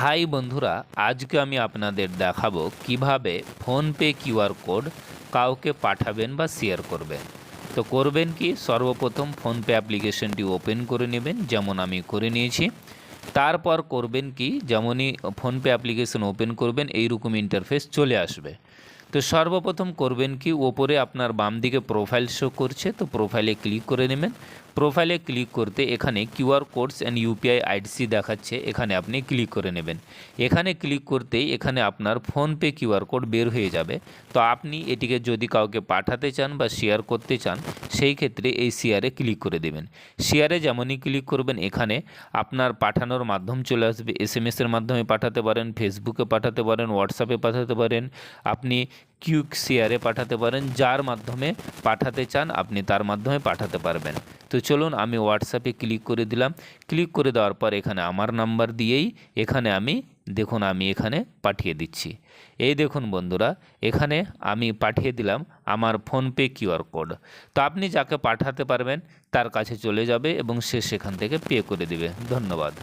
High বন্ধুরা, আজকে আমি আপনাদের দেখাবো কীভাবে ফোনপে কিউআর কোড কাউকে পাঠাবেন বা শেয়ার করবেন। তো করবেন কি, সর্বপ্রথম ফোনপে অ্যাপ্লিকেশনটি ওপেন করে নেবেন, যেমন আমি করে নিয়েছি। তারপর করবেন কি, যেমনই ফোনপে অ্যাপ্লিকেশন ওপেন করবেন, এইরকম ইন্টারফেস চলে আসবে। তো সর্বপ্রথম করবেন কি? ওপরে আপনার বাম দিকে প্রোফাইল শো করছে, তো প্রোফাইলে ক্লিক করে নেবেন। প্রোফাইলে ক্লিক করতে এখানে কিউআর কোডস অ্যান্ড ইউপিআই আইডিসি দেখাচ্ছে, এখানে আপনি ক্লিক করে নেবেন। এখানে ক্লিক করতেই এখানে আপনার ফোনপে কিউআর কোড বের হয়ে যাবে। তো আপনি এটিকে যদি কাউকে পাঠাতে চান বা শেয়ার করতে চান, সেই ক্ষেত্রে এই শেয়ারে ক্লিক করে দেবেন। শেয়ারে যেমনই ক্লিক করবেন, এখানে আপনার পাঠানোর মাধ্যম চলে আসবে। এস এসের মাধ্যমে পাঠাতে পারেন ফেসবুকে পাঠাতে পারেন হোয়াটসঅ্যাপে পাঠাতে পারেন। আপনি কিউক শেয়ারে পাঠাতে পারেন, যার মাধ্যমে পাঠাতে চান, আপনি তার মাধ্যমে পাঠাতে পারবেন। তো চলুন, আমি হোয়াটসঅ্যাপে ক্লিক করে দিলাম। ক্লিক করে দেওয়ার পর এখানে আমার নাম্বার দিয়েই এখানে আমি, দেখুন, আমি এখানে পাঠিয়ে দিচ্ছি। এই দেখুন বন্ধুরা, এখানে আমি পাঠিয়ে দিলাম আমার ফোনপে কিউআর কোড তো আপনি যাকে পাঠাতে পারবেন, তার কাছে চলে যাবে এবং সে সেখান থেকে পে করে দেবে। ধন্যবাদ।